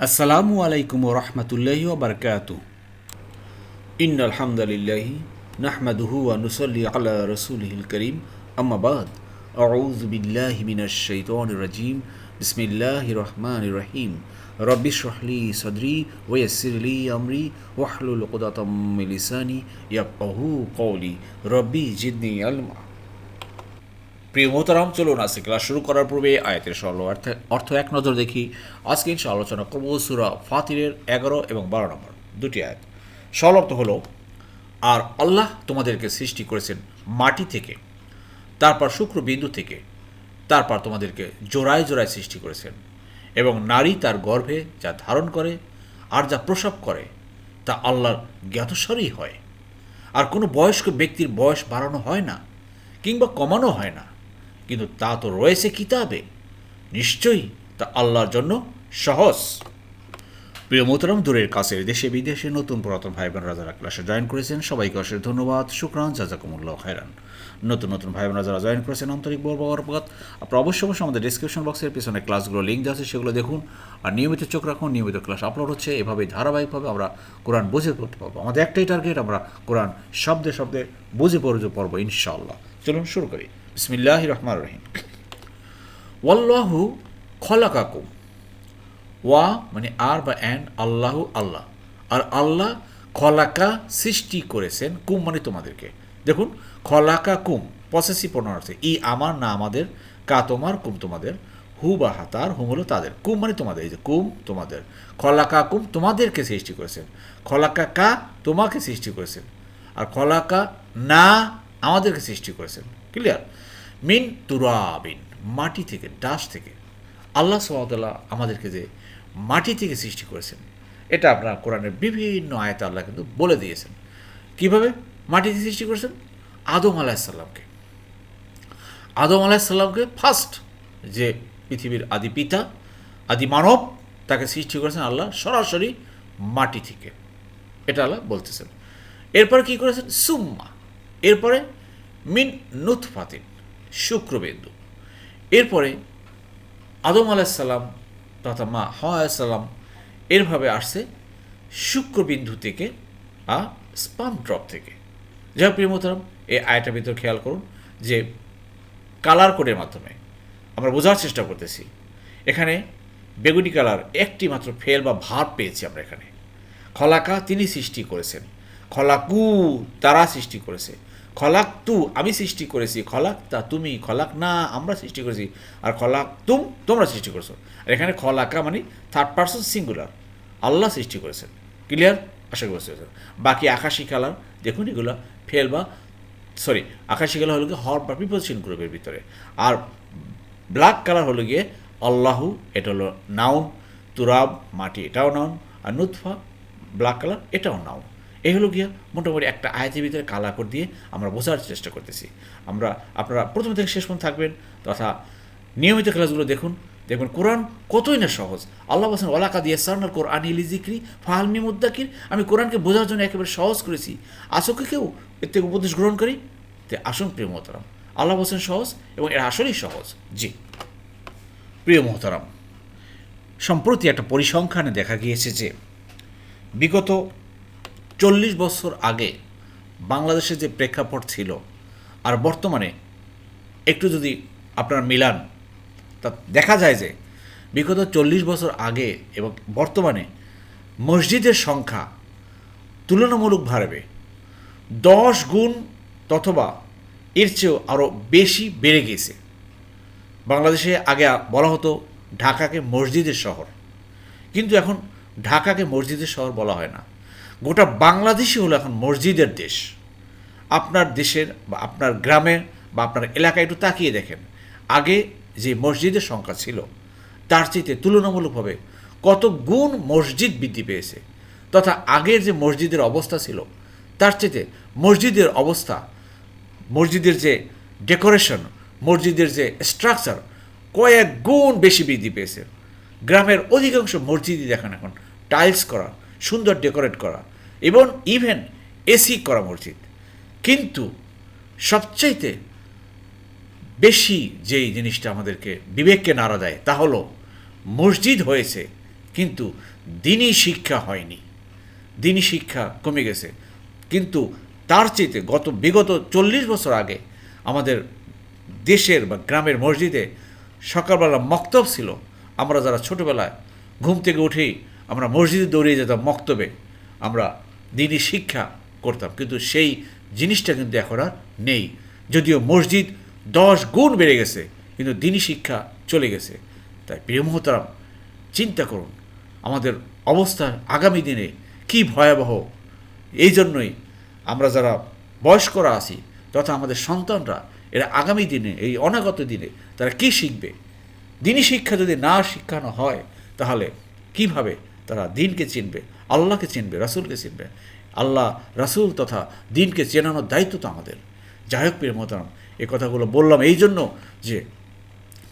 আসসালামু আলাইকুম রহমতুল্লাহি ওবরকাত ইন আলহামদুলিল্লাহি নাহমাদুহু ওয়া নুসাল্লি আলা রাসূলিহিল করিম আম্মা বাদ আউযু বিল্লাহি মিনাশ শাইতানির রাজিম বিসমিল্লাহির রহমানির রহিম রব্বি ইশরাহ লি সাদরি ওয়া ইয়াসসির লি আমরি ওয়াহলুল উকদাতাম মিন লিসানি ইয়াফকাহু কওলি রব্বি জিদনি ইলমা প্রিয় মোহতারাম, চলুন আজকে ক্লাস শুরু করার পূর্বে আয়াতের সরল অর্থ এক নজর দেখি। আজকে ইনশা আলোচনা করব সুরা ফাতিরের এগারো এবং বারো নম্বর। দুটি আয়াত। সরল অর্থ হলো, আর আল্লাহ তোমাদেরকে সৃষ্টি করেছেন মাটি থেকে, তারপর শুক্র বিন্দু থেকে, তারপর তোমাদেরকে জোড়ায় জোড়ায় সৃষ্টি করেছেন এবং নারী তার গর্ভে যা ধারণ করে আর যা প্রসব করে, তা আল্লাহর জ্ঞাতস্বরই হয়। আর কোনো বয়স্ক ব্যক্তির বয়স বাড়ানো হয় না কিংবা কমানো হয় না। কিন্তু তা তো রয়েছে কিতাবে। নিশ্চয়ই তা আল্লাহর জন্য সহজ। প্রিয় মোহতরম, দূরের কাছের দেশে বিদেশে নতুন পুরাতন ভাই বোনরা যারা ক্লাসে জয়েন করেছেন। সবাইকে অশেষ ধন্যবাদ, শুক্রান, জাজাকুমুল্লাহ খায়রান। নতুন নতুন ভাই বোনরা যারা জয়েন করেছেন আন্তরিক বরবাদ আপনারা অবশ্যই অবশ্যই আমাদের ডিসক্রিপশন বক্সের পিছনে ক্লাসগুলো লিঙ্ক আছে, সেগুলো দেখুন। আর নিয়মিত চোখ রাখুন, নিয়মিত ক্লাস আপলোড হচ্ছে। এভাবেই ধারাবাহিকভাবে আমরা কোরআন বুঝে পড়তে পারব। আমাদের একটাই টার্গেট আমরা কোরআন শব্দে শব্দে বুঝে পড়তে পারব ইনশাআল্লাহ। চলুন শুরু করি। বিসমিল্লাহ রহমান রহিম। ওয়াল্লাহু খলাকাকুম। ওয়া মানে আর বা অ্যান্ড আল্লাহ আল্লাহ। আর আল্লাহ খলাকা সৃষ্টি করেছেন কুম মানে তোমাদেরকে। দেখুন খলাকা কুম পসেসিভ প্রণাম আছে। ই আমার, না আমাদের, কা তোমার, কুম তোমাদের, হু বা হাতার হুম হলো তাদের। কুম মানে তোমাদের, এই যে কুম তোমাদের। খলাকা কুম তোমাদেরকে সৃষ্টি করেছেন। খলাকা কা তোমাকে সৃষ্টি করেছেন। আর খলাকা না আমাদেরকে সৃষ্টি করেছেন। ক্লিয়ার মিন তুরাবিন, মাটি থেকে ডাস থেকে। আল্লাহ সাল্লাহ আমাদেরকে যে মাটি থেকে সৃষ্টি করেছেন, এটা আপনার কোরআনের বিভিন্ন আয়ত আল্লাহ কিন্তু বলে দিয়েছেন। কীভাবে মাটি থেকে সৃষ্টি করেছেন? আদম আলাহিসাল্লামকে আদম আলাহিসাল্লামকে ফার্স্ট যে পৃথিবীর আদি পিতা, আদি মানব, তাকে সৃষ্টি করেছেন আল্লাহ সরাসরি মাটি থেকে। এটা আল্লাহ বলতেছেন। এরপরে কি করেছেন? সুম্মা। এরপরে মিন নুৎফাতিন শুক্রবিন্দু। এরপরে আদম আলাহিসাল্লাম তথা মা হাসাল্লাম এরভাবে আসছে শুক্রবিন্দু থেকে, আ, স্পাম ড্রপ থেকে। যাই হোক প্রিয়মতরম এই আয়টার ভিতর খেয়াল করুন যে কালার কোডের মাধ্যমে আমরা বোঝার চেষ্টা করতেছি। এখানে বেগুনি কালার একটি মাত্র ফেল বা ভাব পেয়েছি আমরা এখানে। খলাকা তিনি সৃষ্টি করেছেন। খলাকু তারা সৃষ্টি করেছে। খলাক তু আমি সৃষ্টি করেছি। খলাক তা তুমি খলাক না, আমরা সৃষ্টি করেছি। আর খলাক তুম তোমরা সৃষ্টি করেছ। আর এখানে খলাকা মানে থার্ড পার্সন সিঙ্গুলার আল্লাহ সৃষ্টি করেছেন। ক্লিয়ার আশা করি বুঝতে বাকি আকাশি কালার, দেখুন এগুলো, ফেল বা সরি আকাশি কালার হলো গিয়ে হর বা প্রিপোজিশন গ্রুপের ভিতরে। আর ব্ল্যাক কালার হলো গিয়ে আল্লাহু, এটা হলো নাউন তুরাব, মাটি, এটাও নাউন আর নুৎফা ব্ল্যাক কালার, এটাও নাউন এই হলো গিয়া মোটামুটি একটা আয়াতের ভিতরে কালা করে দিয়ে আমরা বোঝার চেষ্টা করতেছি। আমরা, আপনারা প্রথম থেকে শেষ পর্যন্ত থাকবেন, তথা নিয়মিত ক্লাসগুলো দেখুন। দেখবেন কোরআন কতই না সহজ। আল্লাহ বলছেন ওলাকা দিয়ে সার্নার কোরআন ইলি জিক্রি ফাহালমি মুদ্দাকির আমি কোরআনকে বোঝার জন্য একেবারে সহজ করেছি। আসোকে কেউ? এর থেকে উপদেশ গ্রহণ করি? তে আসুন, প্রিয় মোহতারাম। আল্লাহ বলছেন সহজ এবং এর আসলেই সহজ। জি। প্রিয় মোহতারাম, সম্প্রতি একটা পরিসংখ্যানে দেখা গিয়েছে যে বিগত চল্লিশ বছর আগে বাংলাদেশে যে প্রেক্ষাপট ছিল, আর বর্তমানে একটু যদি আপনার মিলান, তা দেখা যায় যে বিগত চল্লিশ বছর আগে এবং বর্তমানে মসজিদের সংখ্যা তুলনামূলকভাবে দশ গুণ অথবা এর চেয়েও আরও বেশি বেড়ে গেছে বাংলাদেশে আগে বলা হতো ঢাকাকে মসজিদের শহর। কিন্তু এখন ঢাকাকে মসজিদের শহর বলা হয় না। গোটা বাংলাদেশই হলো এখন মসজিদের দেশ। আপনার দেশের বা আপনার গ্রামের বা আপনার এলাকায় একটু তাকিয়ে দেখেন। আগে যে মসজিদের সংখ্যা ছিল, তার চেয়ে তুলনামূলকভাবে কত গুণ মসজিদ বৃদ্ধি পেয়েছে, তথা আগের যে মসজিদের অবস্থা ছিল, তার চেয়ে মসজিদের অবস্থা, মসজিদের যে ডেকোরেশন, মসজিদের যে স্ট্রাকচার কয়েক গুণ বেশি বৃদ্ধি পেয়েছে। গ্রামের অধিকাংশ মসজিদই দেখেন এখন টাইলস করা, সুন্দর ডেকোরেট করা এবং ইভেন এসি করা মসজিদ। কিন্তু সবচাইতে বেশি যেই জিনিসটা আমাদেরকে বিবেককে নাড়া দেয় তা হলো, মসজিদ হয়েছে, কিন্তু দিনই শিক্ষা হয়নি। দিনই শিক্ষা কমে গেছে। কিন্তু তার চেয়েতে গত বিগত চল্লিশ বছর আগে আমাদের দেশের বা গ্রামের মসজিদে সকালবেলা মক্তব ছিল। আমরা যারা ছোটোবেলায় ঘুম থেকে উঠেই আমরা মসজিদে দৌড়িয়ে যেতাম মক্তবে। আমরা দিনই শিক্ষা করতাম। কিন্তু সেই জিনিসটা কিন্তু এখন আর নেই। যদিও মসজিদ দশ গুণ বেড়ে গেছে, কিন্তু দিনই শিক্ষা চলে গেছে। তাই প্রিয় মহতারাম, চিন্তা করুন, আমাদের অবস্থা আগামী দিনে কি ভয়াবহ। এই জন্যই আমরা যারা বয়স্করা আছি, তথা আমাদের সন্তানরা, এরা আগামী দিনে, এই অনাগত দিনে তারা কি শিখবে? দিনই শিক্ষা যদি না শিক্ষানো হয়, তাহলে কীভাবে তারা দিনকে চিনবে? আল্লাহকে চিনবে, রাসূলকে চিনবে। আল্লাহ, রাসূল তথা দিনকে চেনানোর দায়িত্ব তো আমাদের। যাই হোক, প্রিয় মোহতারাম এ কথাগুলো বললাম এই জন্য যে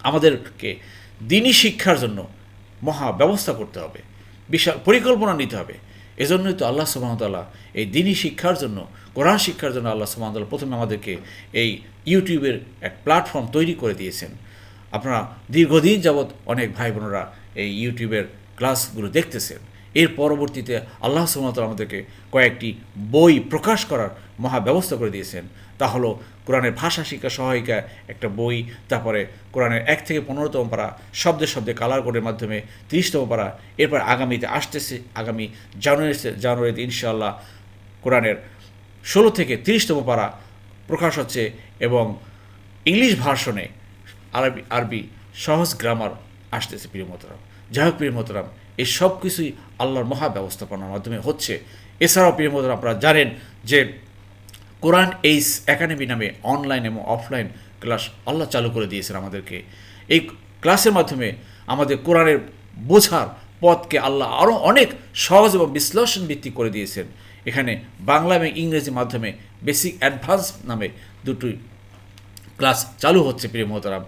আমাদেরকে দিনই শিক্ষার জন্য মহা ব্যবস্থা করতে হবে, বিশাল পরিকল্পনা নিতে হবে। এজন্যই তো আল্লাহ সুবাহতাল্লাহ এই দিনই শিক্ষার জন্য, কোরআন শিক্ষার জন্য আল্লাহ সুবাহতাল্লাহ প্রথমে আমাদেরকে এই ইউটিউবের এক প্ল্যাটফর্ম তৈরি করে দিয়েছেন। আপনারা দীর্ঘদিন যাবৎ অনেক ভাই বোনেরা এই ইউটিউবের ক্লাসগুলো দেখতেছেন। এর পরবর্তীতে আল্লাহ সুমতাল আমাদেরকে কয়েকটি বই প্রকাশ করার মহা ব্যবস্থা করে দিয়েছেন। তা হলো কোরআনের ভাষা শিক্ষা সহায়িকা একটা বই, তারপরে কোরআনের এক থেকে পনেরোতম পারা শব্দে শব্দে কালার কোডের মাধ্যমে তিরিশতম পারা, এরপর আগামীতে আসতেছে, আগামী জানুয়ারি জানুয়ারিতে ইনশাআল্লাহ কোরআনের ষোলো থেকে তিরিশতম পারা প্রকাশ হচ্ছে এবং ইংলিশ ভার্সনে আরবি আরবি সহজ গ্রামার আসতেছে, প্রিয় মতরাম যাই হোক, প্রিয় মতরাম এই সব কিছুই আল্লাহর মহা ব্যবস্থাপনার মাধ্যমে হচ্ছে। এছাড়াও প্রিয় মতরাম আপনারা জানেন যে কোরআন এইস একাডেমি নামে অনলাইন এবং অফলাইন ক্লাস আল্লাহ চালু করে দিয়েছেন আমাদেরকে। এই ক্লাসের মাধ্যমে আমাদের কোরআনের বোঝার পথকে আল্লাহ আরও অনেক সহজ এবং বিশ্লেষণ ভিত্তিক করে দিয়েছেন। এখানে বাংলা এবং ইংরেজি মাধ্যমে বেসিক অ্যাডভান্স নামে দুটি ক্লাস চালু হচ্ছে প্রিয় মহতারাম।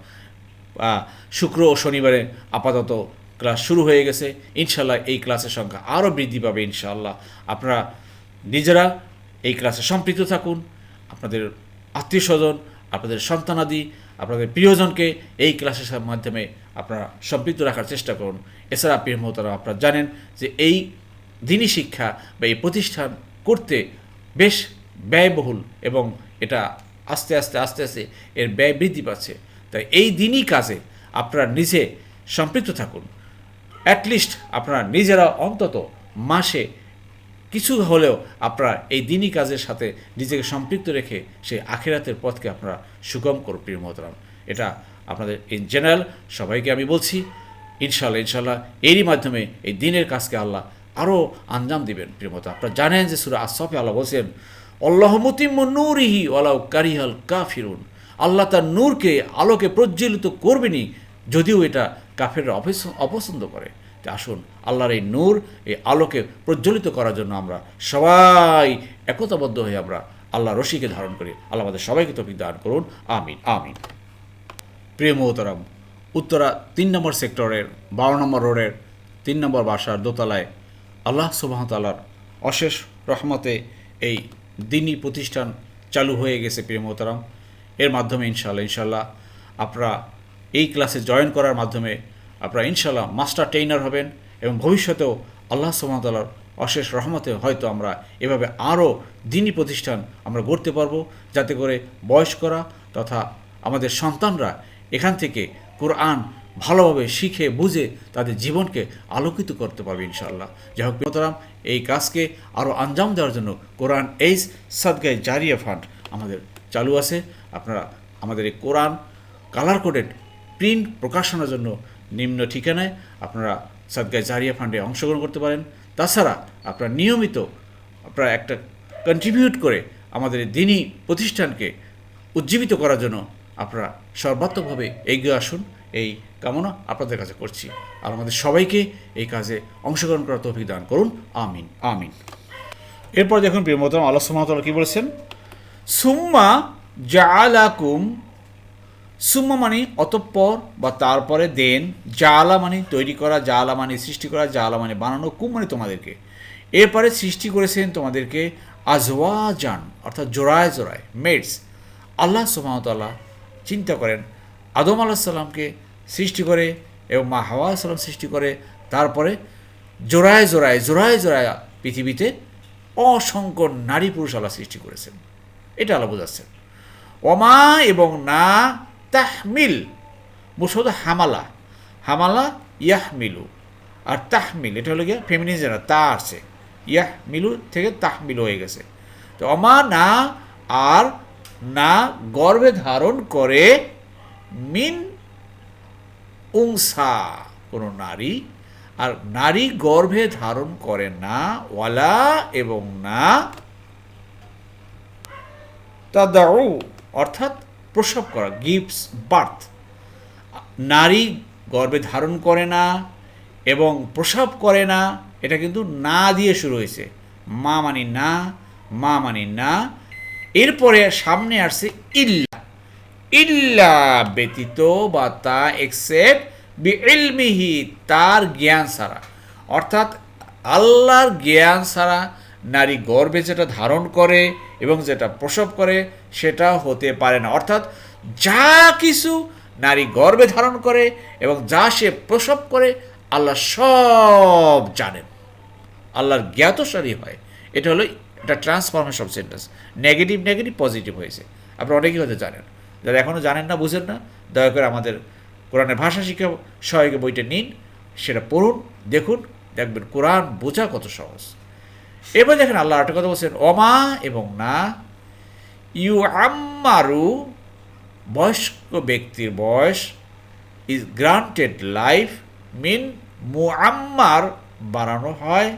শুক্র ও শনিবারে আপাতত ক্লাস শুরু হয়ে গেছে ইনশাল্লাহ এই ক্লাসের সংখ্যা আরও বৃদ্ধি পাবে ইনশাল্লাহ আপনারা নিজেরা এই ক্লাসে সম্পৃক্ত থাকুন, আপনাদের আত্মীয় স্বজন আপনাদের সন্তানাদি, আপনাদের প্রিয়জনকে এই ক্লাসের মাধ্যমে আপনারা সম্পৃক্ত রাখার চেষ্টা করুন। এছাড়া প্রিয় মহতারা আপনারা জানেন যে এই দিনই শিক্ষা বা এই প্রতিষ্ঠান করতে বেশ ব্যয়বহুল এবং এটা আস্তে আস্তে আস্তে আস্তে এর ব্যয় বৃদ্ধি পাচ্ছে। তাই এই দিনই কাজে আপনারা নিজে সম্পৃক্ত থাকুন। অ্যাটলিস্ট আপনারা নিজেরা অন্তত মাসে কিছু হলেও আপনারা এই দিনই কাজের সাথে নিজেকে সম্পৃক্ত রেখে সেই আখেরাতের পথকে আপনারা সুগম করুন, প্রিয় মহতরাম। এটা আপনাদের ইন জেনারেল সবাইকে আমি বলছি। ইনশাল্লাহ ইনশাল্লাহ এরই মাধ্যমে এই দিনের কাজকে আল্লাহ আরও আঞ্জাম দিবেন, প্রিয় মতো আপনারা জানেন যে সুরা আসফে আল্লাহ বলছেন অল্লাহমতিম নূরিহি ওয়ালাউ কারিহাল কা ফিরুন আল্লাহ তার নূরকে আলোকে প্রজ্বলিত করবেনই যদিও এটা কাফেররা অপছন্দ করে। যে আসুন, আল্লাহর এই নূর, এই আলোকে প্রজ্বলিত করার জন্য আমরা সবাই একতাবদ্ধ হয়ে আমরা আল্লাহ রশিকে ধারণ করি। আল্লাহ আমাদের সবাইকে তফিক দান করুন। আমিন আমিন। প্রিয় মহতরাম, উত্তরা তিন নম্বর সেক্টরের, বারো নম্বর রোডের, তিন নম্বর বাসার দোতলায় আল্লাহ সুবাহতালার অশেষ রহমতে এই দিনই প্রতিষ্ঠান চালু হয়ে গেছে প্রিয় মহতারাম। এর মাধ্যমে ইনশাল্লাহ ইনশাল্লাহ আপনারা এই ক্লাসে জয়েন করার মাধ্যমে আপনারা ইনশাল্লাহ মাস্টার ট্রেনার হবেন এবং ভবিষ্যতেও আল্লাহ সুবাহতালার অশেষ রহমতে হয়তো আমরা এভাবে আরও দিনই প্রতিষ্ঠান আমরা গড়তে পারব। যাতে করে বয়স্করা তথা আমাদের সন্তানরা এখান থেকে কোরআন ভালোভাবে শিখে, বুঝে তাদের জীবনকে আলোকিত করতে পারবে ইনশাআল্লাহ। যাই হোক মোতারাম এই কাজকে আরও আঞ্জাম দেওয়ার জন্য কোরআন এইস সাদগায় জারিয়া ফান্ড আমাদের চালু আছে। আপনারা আমাদের এই কোরআন কালার কোডেড প্রিন্ট প্রকাশনার জন্য নিম্ন ঠিকানায় আপনারা সাদগায় জারিয়া ফান্ডে অংশগ্রহণ করতে পারেন। তাছাড়া আপনারা নিয়মিত আপনারা একটা কন্ট্রিবিউট করে আমাদের দিনই প্রতিষ্ঠানকে উজ্জীবিত করার জন্য আপনারা সর্বাত্মকভাবে এগিয়ে আসুন। এই কামনা আপনাদের কাছে করছি। আর আমাদের সবাইকে এই কাজে অংশগ্রহণ করার তৌফিক দান করুন। আমিন আমিন। এরপর দেখুন প্রিয় মতম আল্লাহ সুমাতলা কী বলেছেন? সুম্মা জালাকুম সুম্মা মানে অতঃপর বা তারপরে দেন জালা মানে তৈরি করা জালা মানে সৃষ্টি করা জালা মানে বানানো কুম মানে তোমাদেরকে। এরপরে সৃষ্টি করেছেন তোমাদেরকে আজওয়া আজওয়াজান, অর্থাৎ জোড়ায় জোড়ায় মেডস আল্লাহ সুমাতল্লাহ চিন্তা করেন, আদম আল্লাহ সাল্লামকে সৃষ্টি করে এবং মা হাওয়া সাল্লাম সৃষ্টি করে, তারপরে জোড়ায় জোড়ায় জোড়ায় জোড়ায় পৃথিবীতে অসংখ্য নারী পুরুষ আল্লাহ সৃষ্টি করেছেন। এটা আল্লাহ বোঝাচ্ছেন। অমা এবং না তাহমিল মুসদ হামালা হামালা ইয়াহমিলু। আর তাহমিল, এটা হলো গিয়ে ফেমিনিজেরা তা আছে। ইয়াহমিলু থেকে তাহমিল হয়ে গেছে। তো অমা না আর না গর্ভে ধারণ করে মিন উংসা, কোনো নারী। আর নারী গর্ভে ধারণ করে না, ওয়ালা এবং না তাদাউ, অর্থাৎ প্রসব করা গিভস বার্থ নারী গর্ভে ধারণ করে না এবং প্রসব করে না, এটা কিন্তু না দিয়ে শুরু হয়েছে। মা মানি না, মা মানি না। এরপরে সামনে আসছে ইল্লা। ইল্লা ব্যতীত বা তা এক্সেপ্ট বি তার জ্ঞান ছাড়া। অর্থাৎ আল্লাহর জ্ঞান ছাড়া নারী গর্ভে যেটা ধারণ করে এবং যেটা প্রসব করে সেটা হতে পারে না। অর্থাৎ যা কিছু নারী গর্বে ধারণ করে এবং যা সে প্রসব করে, আল্লাহ সব জানেন। আল্লাহর জ্ঞাতসারী হয়। এটা হলো এটা transformation sentence negative negative positive হয়েছে। আপনারা অনেকেই হয়তো জানেন। যারা এখনও জানেন না, বুঝেন না, দয়া করে আমাদের কোরআনের ভাষা শিক্ষা সহায়ক বইটা নিন, সেটা পড়ুন, দেখুন, দেখবেন কোরআন বোঝা কত সহজ। এবার দেখেন আল্লাহ একটা কথা বলছেন অমা এবং না ইউ আম্মারু বয়স্ক ব্যক্তির বয়স ইজ গ্রান্টেড লাইফ মিন মু আম্মার বাড়ানো হয়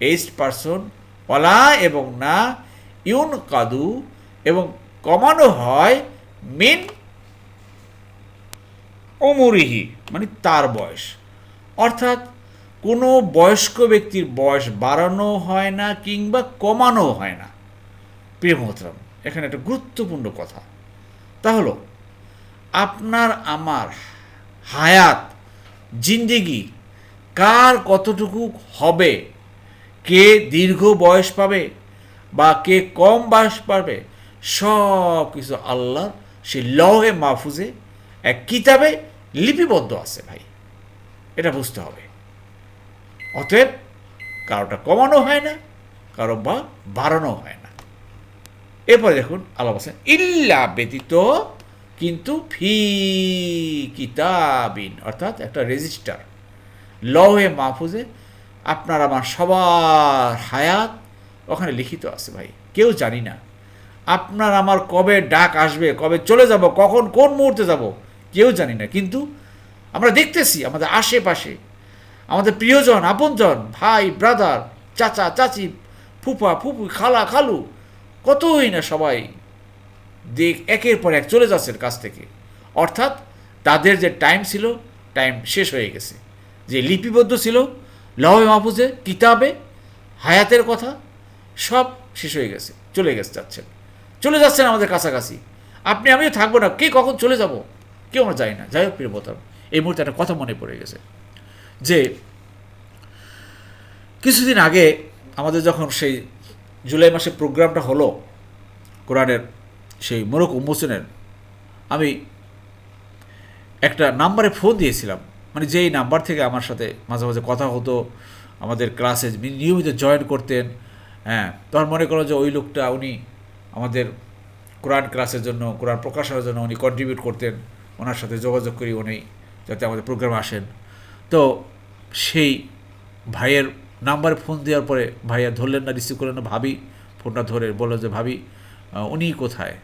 এইস্ট পারসন অলা এবং না ইউন কাদু এবং কমানো হয় মিন অমরিহি মানে তার বয়স। অর্থাৎ কোনো বয়স্ক ব্যক্তির বয়স বাড়ানো হয় না কিংবা কমানো হয় না। প্রিয় মোহতরম এখানে একটা গুরুত্বপূর্ণ কথা। তা হলো, আপনার, আমার হায়াত, জিন্দেগি কার কতটুকু হবে? কে দীর্ঘ বয়স পাবে বা কে কম বয়স পাবে? সব কিছু আল্লাহ সে লহে মাহফুজে এক কিতাবে লিপিবদ্ধ আছে ভাই। এটা বুঝতে হবে। অতএব কারোটা কমানো হয় না, কারও বা বাড়ানো হয় না। এরপরে দেখুন, আল্লাহ বলছেন, ইল্লা ব্যতীত কিন্তু ফি কিতাবিন, অর্থাৎ একটা রেজিস্টার লহে মাহফুজে আপনার আমার সবার হায়াত ওখানে লিখিত আছে ভাই। কেউ জানি না, আপনার আমার কবে ডাক আসবে, কবে চলে যাব, কখন কোন মুহূর্তে যাব, কেউ জানি না। কিন্তু আমরা দেখতেছি আমাদের আশেপাশে, আমাদের প্রিয়জন, আপনজন, ভাই ব্রাদার চাচা, চাচি, ফুফা, ফুফু, খালা, খালু কতই না সবাই দেখ, একের পর এক চলে যাচ্ছেন কাছ থেকে। অর্থাৎ তাদের যে টাইম ছিল টাইম শেষ হয়ে গেছে। যে লিপিবদ্ধ ছিল লহে মাহফুজে, কিতাবে, হায়াতের কথা, সব শেষ হয়ে গেছে, চলে গেছে, যাচ্ছেন। চলে যাচ্ছেন আমাদের কাছাকাছি। আপনি, আমিও থাকব না, কে কখন চলে যাব? কেউ আমরা যাই না। যাই হোক, প্রিয় এই মুহূর্তে একটা কথা মনে পড়ে গেছে। যে কিছুদিন আগে আমাদের যখন সেই জুলাই মাসে প্রোগ্রামটা হলো কোরআনের সেই মোরক উম্মোচনের আমি একটা নাম্বারে ফোন দিয়েছিলাম। মানে যেই নাম্বার থেকে আমার সাথে মাঝে মাঝে কথা হতো, আমাদের ক্লাসে নিয়মিত জয়েন করতেন হ্যাঁ তখন মনে করো যে ওই লোকটা উনি আমাদের কোরআন ক্লাসের জন্য, কোরআন প্রকাশনের জন্য উনি কন্ট্রিবিউট করতেন, ওনার সাথে যোগাযোগ করি উনি, যাতে আমাদের প্রোগ্রামে আসেন। তো সেই ভাইয়ের নাম্বারে ফোন দেওয়ার পরে ভাইয়া ধরলেন না রিসিভ করলেন না, ভাবি ফোনটা ধরে বলল যে, ভাবি উনি কোথায়?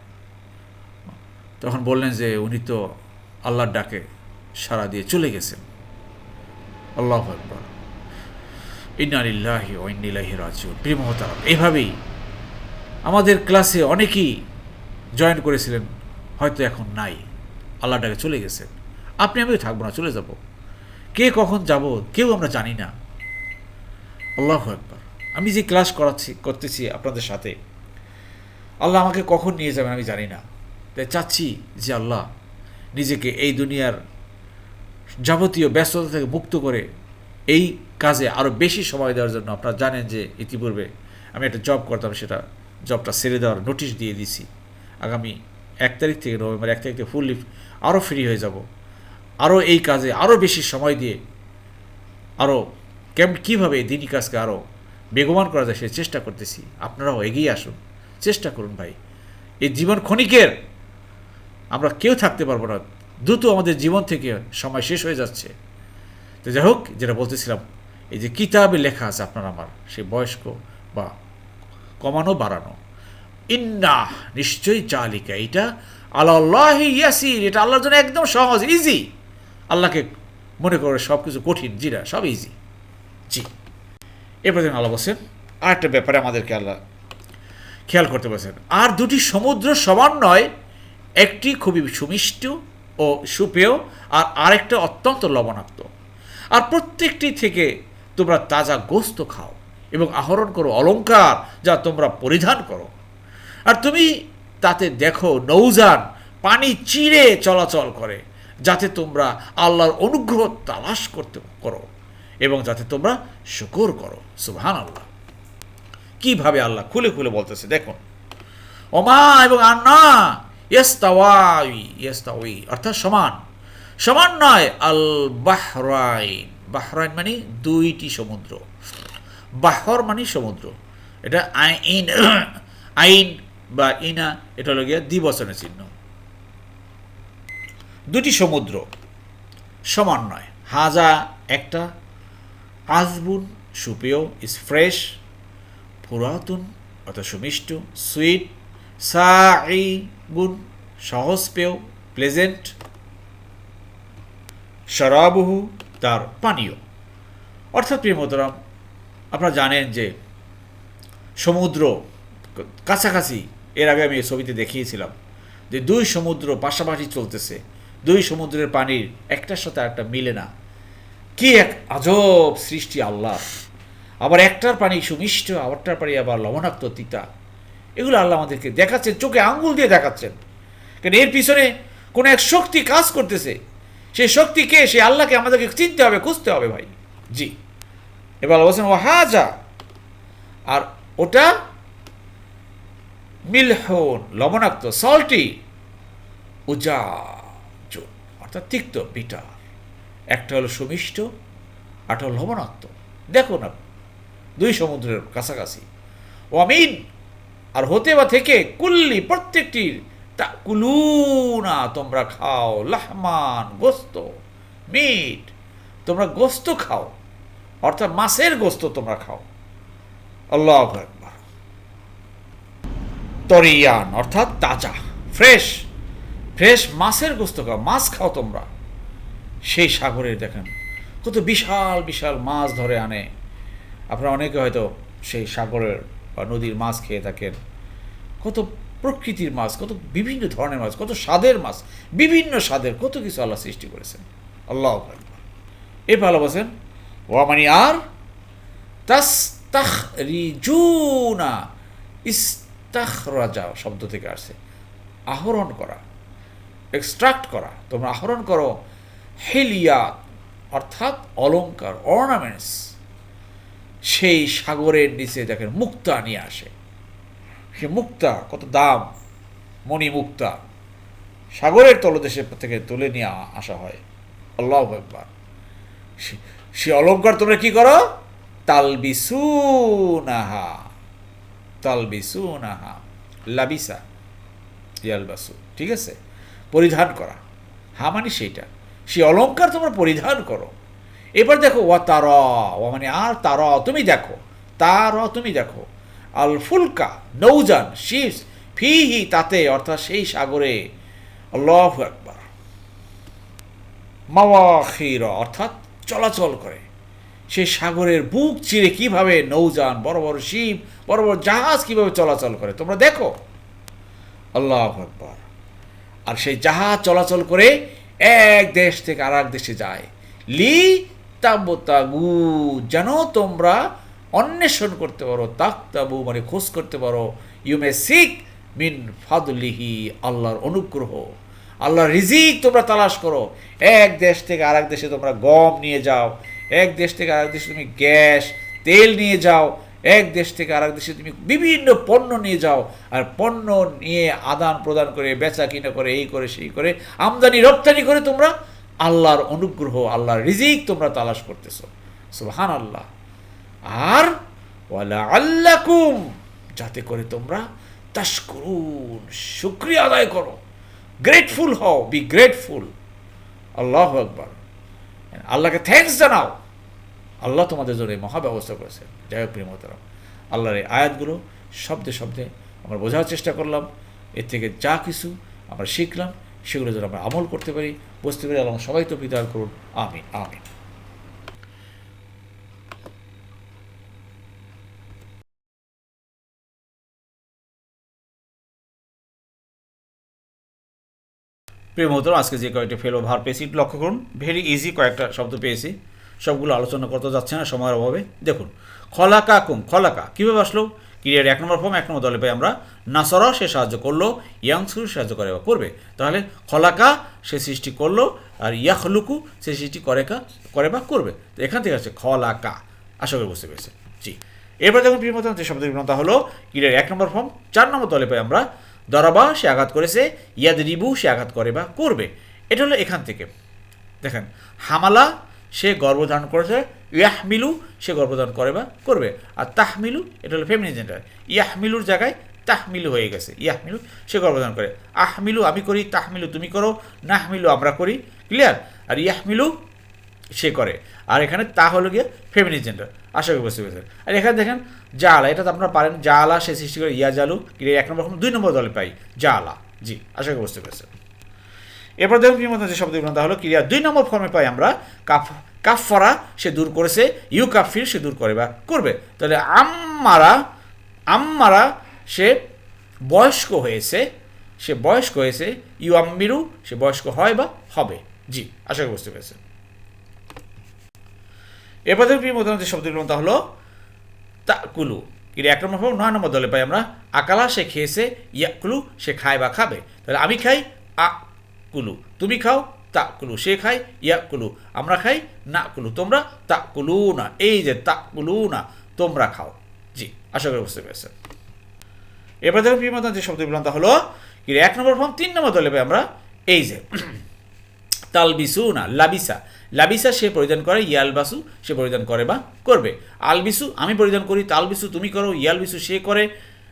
তখন বললেন যে, উনি তো আল্লাহর ডাকে সারা দিয়ে চলে গেছেন। আল্লাহ আকবর। ইন্নালিল্লাহি ওইনিল্লাহি মহতারাম, এভাবেই আমাদের ক্লাসে অনেকেই জয়েন করেছিলেন, হয়তো এখন নাই। আল্লাহ ডাকে চলে গেছেন। আপনি আমিও থাকব না, চলে যাব। কে কখন যাব, কেউ আমরা জানি না। আল্লাহ একবার আমি যে ক্লাস করাচ্ছি, করতেছি আপনাদের সাথে, আল্লাহ আমাকে কখন নিয়ে যাবেন আমি জানি না। তাই চাচ্ছি যে আল্লাহ নিজেকে এই দুনিয়ার যাবতীয় ব্যস্ততা থেকে মুক্ত করে এই কাজে আরও বেশি সময় দেওয়ার জন্য আপনারা জানেন যে ইতিপূর্বে আমি একটা জব করতাম, সেটা জবটা ছেড়ে দেওয়ার নোটিশ দিয়ে দিছি আগামী এক তারিখ থেকে নভেম্বর এক তারিখ থেকে ফুল লিফ আরও ফ্রি হয়ে যাব। আরও এই কাজে আরও বেশি সময় দিয়ে আরও কেমন কীভাবে এই দিনই কাজকে আরও বেগবান করা যায় সে চেষ্টা করতেছি। আপনারাও এগিয়ে আসুন। চেষ্টা করুন ভাই। এই জীবন ক্ষণিকের আমরা কেউ থাকতে পারব না। দ্রুত আমাদের জীবন থেকে সময় শেষ হয়ে যাচ্ছে। তো যাই হোক, যেটা বলতেছিলাম, এই যে কিতাবে লেখা আছে আপনার আমার, সেই বয়স্ক বা কমানো, বাড়ানো। ইন্না নিশ্চয়ই চালিকা এটা আল্লাহ ইয়াসির। এটা আল্লাহর জন্য একদম সহজ ইজি আল্লাহকে মনে করে সব কিছু কঠিন জিরা সব ইজি জি। এরপর যেন আল্লাহ বলছেন আর একটা ব্যাপারে আমাদেরকে আল্লাহ খেয়াল করতে বলছেন। আর দুটি সমুদ্র সমান নয়, একটি খুবই সুমিষ্ট ও সুপেয় আর আরেকটা অত্যন্ত লবণাক্ত। আর প্রত্যেকটি থেকে তোমরা তাজা গোস্ত খাও এবং আহরণ করো অলঙ্কার যা তোমরা পরিধান করো। আর তুমি তাতে দেখো নৌযান পানি চিরে চলাচল করে, যাতে তোমরা আল্লাহর অনুগ্রহ তালাশ করতে করো। এবং যাতে তোমরা শুকর করো। সুবহান আল্লাহ কীভাবে আল্লাহ খুলে খুলে বলতেছে, দেখুন। ওমা এবং আন্না ইয়েস্তাওয়াই, ইয়েস্তাওয়ি, অর্থাৎ সমান। সমান নয় আল বাহরাইন বাহরাইন মানে দুইটি সমুদ্র। বাহর মানে সমুদ্র। এটা আইন আইন বা ইনা, এটা হলো গিয়া দ্বিবচনের চিহ্ন। দুটি সমুদ্র সমান নয়। হাজা একটা আজবুন সুপেয় ইজ ফ্রেশ পুরাতন অর্থাৎ সুমিষ্ট সুইট সাইগুন সহজ পেয় প্লেজেন্ট শরাবহু, তার পানীয়। অর্থাৎ প্রিয় মোতরাম আপনারা জানেন যে সমুদ্র, কাছাকাছি, এর আগে আমি এই ছবিতে দেখিয়েছিলাম যে দুই সমুদ্র পাশাপাশি চলতেছে। দুই সমুদ্রের পানির একটার সাথে একটা মিলে না। কি এক আজব সৃষ্টি আল্লাহ। আবার একটার পানি সুমিষ্ট আবারটার পানি আবার লবণাক্ত তিতা। এগুলো আল্লাহ আমাদেরকে দেখাচ্ছেন, চোখে আঙ্গুল দিয়ে দেখাচ্ছেন। কারণ এর পিছনে কোনো এক শক্তি কাজ করতেছে। সেই শক্তিকে সেই আল্লাহকে আমাদেরকে চিনতে হবে, খুঁজতে হবে ভাই। জি। এবার বলছেন ও হাজা আর ওটা মিলহন, লবণাক্ত, সল্টি উজা অর্থাৎ তিক্ত বিটার একটা হলো সুমিষ্ট আরটা হলো লবণাক্ত। দেখো না দুই সমুদ্রের কাছাকাছি। ও আমিন আর হতে বা থেকে কুল্লি প্রত্যেকটির তা কুলুনা, তোমরা খাও লাহমান গোস্ত, মিট, তোমরা গোস্ত খাও, অর্থাৎ মাছের গোস্ত তোমরা খাও। আল্লাহ তরিয়ান, অর্থাৎ তাজা, ফ্রেশ ফ্রেশ মাছের গোস্ত খাও, মাছ খাও তোমরা। সেই সাগরে দেখেন। কত বিশাল বিশাল মাছ ধরে আনে। আপনারা অনেকে হয়তো সেই সাগরের বা নদীর মাছ খেয়ে থাকেন। কত প্রকৃতির মাছ, কত বিভিন্ন ধরনের মাছ, কত স্বাদের মাছ, বিভিন্ন স্বাদের, কত কিছু আল্লাহ সৃষ্টি করেছেন। আল্লাহ এ ভালোবাসেন ওয়ামানি আর তাস রিজুনা ইস্তাখ রাজা শব্দ থেকে আসছে। আহরণ করা এক্সট্রাক্ট করা। তোমরা আহরণ করো হেলিয়াত অর্থাৎ অলঙ্কার অর্নামেন্টস সেই সাগরের নিচে দেখেন মুক্তা নিয়ে আসে। সে মুক্তা কত দাম, মণি মুক্তা। সাগরের তলদেশের থেকে তুলে নিয়ে আসা হয়। আল্লাহ একবার সে অলঙ্কার তোমরা কি করো? তালবিসু নাহা তালবিসু নাহা লাবিসা ইয়ালবাসু ঠিক আছে? পরিধান করা। হা মানে সেইটা। সে অলঙ্কার তোমরা পরিধান করো। এবার দেখো, ওয়া তার ও মানে আর তার, তুমি দেখো, তার তুমি দেখো। আল ফুলকা, নৌজান শিস ফিহি, তাতে, অর্থাৎ সেই সাগরে। আল্লাহ একবার মাওয়াখির, অর্থাৎ চলাচল করে। সেই সাগরের বুক চিরে কীভাবে নৌযান বড় বড় শিব বড় বড় জাহাজ কীভাবে চলাচল করে, তোমরা দেখো। আল্লাহ একবার আর সেই জাহাজ চলাচল করে এক দেশ থেকে আর দেশে যায়। লি তাবু যেন তোমরা অন্বেষণ করতে পারো, তাকতাবু মানে খোঁজ করতে পারো ইউ মে সিক মিন ফাদলিহি, আল্লাহর অনুগ্রহ। আল্লাহর রিজিক তোমরা তালাশ করো। এক দেশ থেকে আরেক দেশে তোমরা গম নিয়ে যাও। এক দেশ থেকে আরেক দেশে তুমি গ্যাস, তেল নিয়ে যাও। এক দেশ থেকে আরেক দেশে তুমি বিভিন্ন পণ্য নিয়ে যাও, আর পণ্য নিয়ে আদান প্রদান করে, বেচা কিনা করে, এই করে, সেই করে, আমদানি, রপ্তানি করে তোমরা আল্লাহর অনুগ্রহ, আল্লাহর রিজিক তোমরা তালাশ করতেছো। সুবহান আল্লাহ আর ওয়ালা আল্লাকুম যাতে করে তোমরা তাস্করুন শুক্রিয়া আদায় করো। গ্রেটফুল হও বি গ্রেটফুল আল্লাহ আকবার। আল্লাহকে থ্যাঙ্কস জানাও। আল্লাহ তোমাদের জন্য এই মহা ব্যবস্থা করেছেন যাই হোক প্রিয় আল্লাহর এই আয়াতগুলো শব্দে শব্দে আমরা বোঝার চেষ্টা করলাম। এর থেকে যা কিছু আমরা শিখলাম, সেগুলো যেন আমরা আমল করতে পারি। বুঝতে পারি আল্লাহ সবাই তো বিদায় করুন। আমিন আমিন। প্রিয় মহতরম, আজকে যে কয়েকটা ফেলো ভার পেয়েছি লক্ষ্য করুন। ভেরি ইজি কয়েকটা শব্দ পেয়েছি। সবগুলো আলোচনা করতে যাচ্ছে না, সময়ের অভাবে। দেখুন, খলাকা কুম, খলাকা, কীভাবে আসলো? ক্রিয়ার এক নম্বর ফর্ম, এক নম্বর দলে পাই আমরা নাসরা, সে সাহায্য করল, ইয়াংসুর সাহায্য করে বা করবে। তাহলে খলাকা সে সৃষ্টি করল আর ইয়াখলুকু সে সৃষ্টি করে কা, করে বা করবে। তো এখান থেকে আসছে খলাকা। আশা করি বুঝতে পেরেছে জি। এরপর দেখুন, প্রিয় মতন যে শব্দের বিনতা হলো ক্রিয়ার এক নম্বর ফর্ম, চার নম্বর দলে পাই আমরা দরাবা সে আঘাত করেছে ইয়াদ রিবু সে আঘাত করে বা করবে। এটা হলো এখান থেকে। দেখেন, হামালা সে গর্ভধারণ করেছে, ইয়াহমিলু, সে গর্ভধারণ করে বা করবে। আর তাহমিলু, এটা হলো ফেমিনি জেন্ডার ইয়াহমিলুর জায়গায় তাহমিলু হয়ে গেছে। ইয়াহমিলু, সে গর্ভধারণ করে। আহমিলু আমি করি, তাহমিলু তুমি করো, নাহমিলু আমরা করি। ক্লিয়ার আর ইয়াহমিলু, সে করে। আর এখানে তা হলো গিয়ে ফেমিনি জেন্ডার আশা করি বুঝতে পেরেছেন। আর এখানে দেখেন, জালা, এটা তো আপনারা পারেন, জালা সে সৃষ্টি করে ইয়া জালু এক নম্বর দুই নম্বর দলে পাই, জালা। জি, আশা করি বুঝতে পেরেছেন। এরপর দেখুন কি মতো যে শব্দ তা হলো ক্রিয়া দুই নম্বর ফর্মে পাই আমরা, কাফ কাফরা সে দূর করেছে, ইউ কাফির, সে দূর করে বা করবে। তাহলে আম্মারা আম্মারা সে বয়স্ক হয়েছে, সে বয়স্ক হয়েছে, ইউ আম্মিরু, সে বয়স্ক হয় বা হবে। জি, আশা করি বুঝতে পেরেছেন। এরপর দেখুন মতো যে শব্দগুলো তা হলো, তাকুলু। এর এক নম্বর নয় নম্বর দলে পাই আমরা, আকালা সে খেয়েছে, ইয়াকুলু সে খায় বা খাবে। তাহলে আমি খাই, আ কুলু। তুমি খাও তা কুলু সে খায় ইয়া কুলু আমরা খাই না কুলু তোমরা তা কুলু না এই যে তা কুলু না তোমরা খাও। জি, আশা করি বুঝতে পেরেছেন। এবার দেখুন মতো, যে শব্দগুলো তা হলো এর এক নম্বর ফর্ম তিন নম্বর দলে আমরা এই যে তালবিসু না লাবিসা। লাবিসা সে পরিধান করে, ইয়ালবাসু সে পরিধান করে বা করবে। আলবিসু আমি পরিধান করি, তালবিসু তুমি করো, ইয়ালবিসু সে করে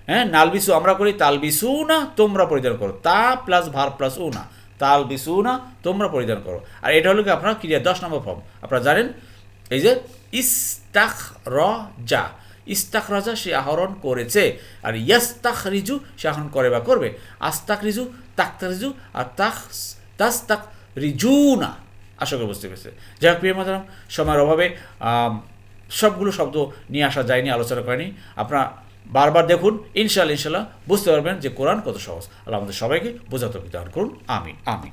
হ্যাঁ নালবিসু আমরা করি তালবিসু না তোমরা পরিধান করো। তা প্লাস ভার প্লাস উ না তালবিসু না তোমরা পরিধান করো। আর এটা হলো কি আপনার ক্রিয়া, দশ নম্বর ফর্ম আপনারা জানেন, এই যে ইস্তাখ র যা ইস্তাক রাজা সে আহরণ করেছে, আর ইয়াস্তাখ রিজু সে আহরণ করে বা করবে। আস্তাক রিজু তাক্তা রিজু আর তাক তাস্তাক রিজু না আশা করি বুঝতে পেরেছে যাই হোক, প্রিয় মাতারাম সময়ের অভাবে সবগুলো শব্দ নিয়ে আসা যায়নি, আলোচনা করেনি। আপনারা বারবার দেখুন ইনশাল্লাহ ইনশাল্লাহ বুঝতে পারবেন যে কোরআন কত সহজ। আল্লাহ আমাদের সবাইকে বোঝাতে বিধান করুন আমি আমি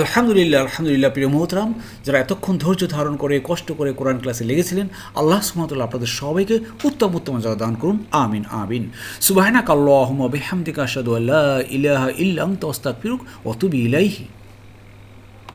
আলহামদুলিল্লাহ আলহামদুলিল্লাহ, প্রিয় মোহতরাম, যারা এতক্ষণ ধৈর্য ধারণ করে, কষ্ট করে কোরআন ক্লাসে লেগেছিলেন, আল্লাহ সুমতুল্লাহ আপনাদের সবাইকে উত্তম উত্তম যা দান করুন, আমিন আমিন। সুবাহানা কাল্লাহম বেহামদিকা আসাদু আল্লাহ ইলাহা ইল্লাং তস্তাক ফিরুক অতুবি ইলাইহি।